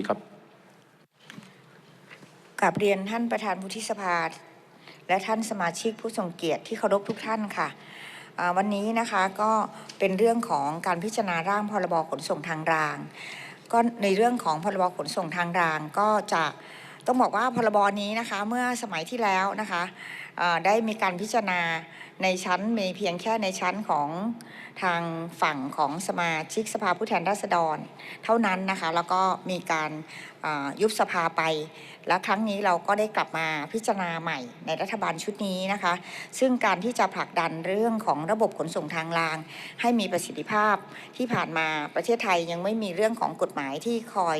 ดีครับกับเรียนท่านประธานวุฒิสภา และท่านสมาชิกผู้ทรงเกียรติที่เคารพทุกท่านค่ะ วันนี้นะคะก็เป็นเรื่องของการพิจารณาร่างพรบขนส่งทางราง ก็ในเรื่องของพรบขนส่งทางรางก็จะ ต้องบอกว่าพรบนี้นะคะเมื่อสมัยที่แล้วนะคะได้มีการพิจารณาในชั้นมีเพียงแค่ในชั้นของทางฝั่งของสมาชิกสภาผู้แทนราษฎร เท่านั้นนะคะ แล้วก็มีการยุบสภาไป และครั้งนี้เราก็ได้กลับมาพิจารณาใหม่ในรัฐบาลชุดนี้นะคะ ซึ่งการที่จะผลักดันเรื่องของระบบขนส่งทางราง ให้มีประสิทธิภาพที่ผ่านมาประเทศไทยยังไม่มีเรื่องของกฎหมายที่คอย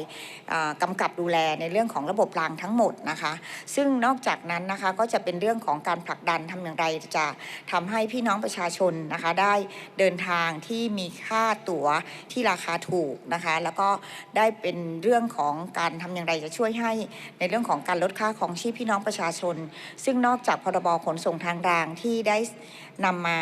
ออกำกับดูแลในเรื่องของระบบรางทั้งหมดนะคะ ซึ่งนอกจากนั้นนะคะก็จะเป็นเรื่องของการผลักดันทำอย่างไรจะทำให้พี่น้องประชาชนนะคะได้เดินทางที่มีค่าตั๋วที่ราคาถูกนะคะแล้วก็ได้เป็นเรื่องของการทำอย่างไรจะช่วยให้ในเรื่องของการลดค่าของชีพพี่น้องประชาชน ซึ่งนอกจากพรบขนส่งทางรางที่ได้นำมา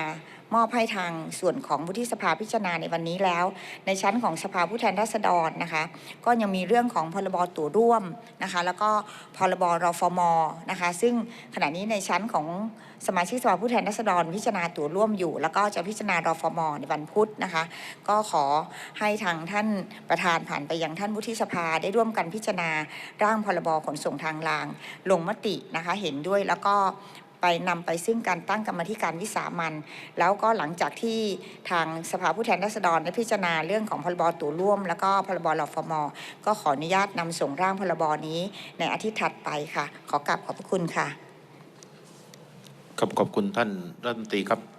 มอบให้ทางส่วนของวุฒิสภาพิจารณาในวันนี้แล้ว ในชั้นของสภาผู้แทนราษฎรนะคะ ก็ยังมีเรื่องของพรบตั๋วร่วมนะคะ แล้วก็พรบรฟมนะคะ ซึ่งขณะนี้ในชั้นของสมาชิกสภาผู้แทนราษฎร พิจารณาตั๋วร่วมอยู่ แล้วก็จะพิจารณารฟมในวันพุธนะคะ ก็ขอให้ทางท่านประธานผ่านไปยังท่านวุฒิสภาได้ร่วมกันพิจารณาร่างพรบขนส่งทางราง ลงมตินะคะเห็นด้วยแล้วก็ ไปนำไปซึ่งการตั้งกรรมธิการวิสามันแล้วก็หลังจากที่ทางสภาผู้แทนราษฎรได้พิจารณาเรื่องของพรบตัวร่วม แล้วก็พรบรฟมก็ขออนุญาตนำส่งร่างพรบนี้ในอาทิตย์ถัดไปค่ะ ขอกลับขอบพระคุณค่ะขอบขอบคุณท่านรัฐมนตรีครับ